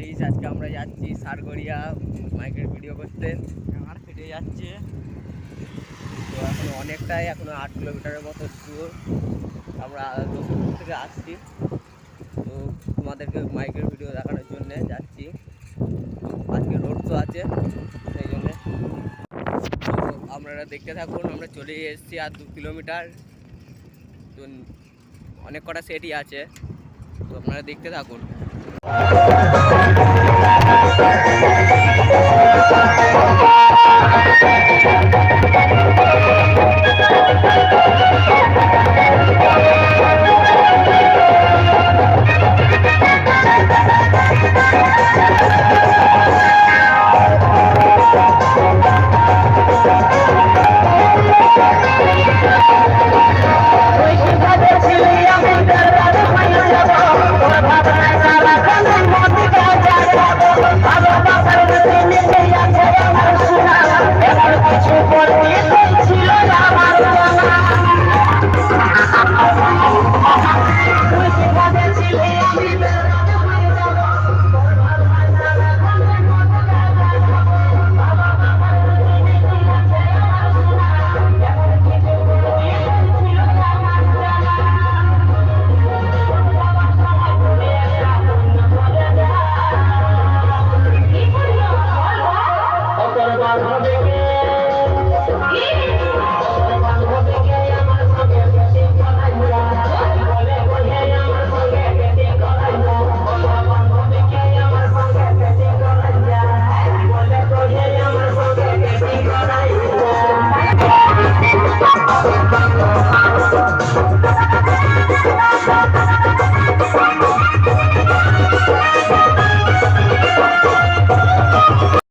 Guys আজকে আমরা যাচ্ছি সারগড়িয়া মাইকের ভিডিও করতে। আমার ফেটে যাচ্ছে। তো এখন অনেকটাই, এখনও আট কিলোমিটারের মতো দূর। আমরা দক্ষিণপুর থেকে আসছি। তো তোমাদেরকে মাইকের ভিডিও দেখানোর জন্যে যাচ্ছি। আজকে রোড শো আছে, সেই জন্যে। তো আপনারা দেখতে থাকুন, আমরা চলে এসেছি আর দু কিলোমিটার। তো অনেক কটা সেটই আছে। তো আপনারা দেখতে থাকুন।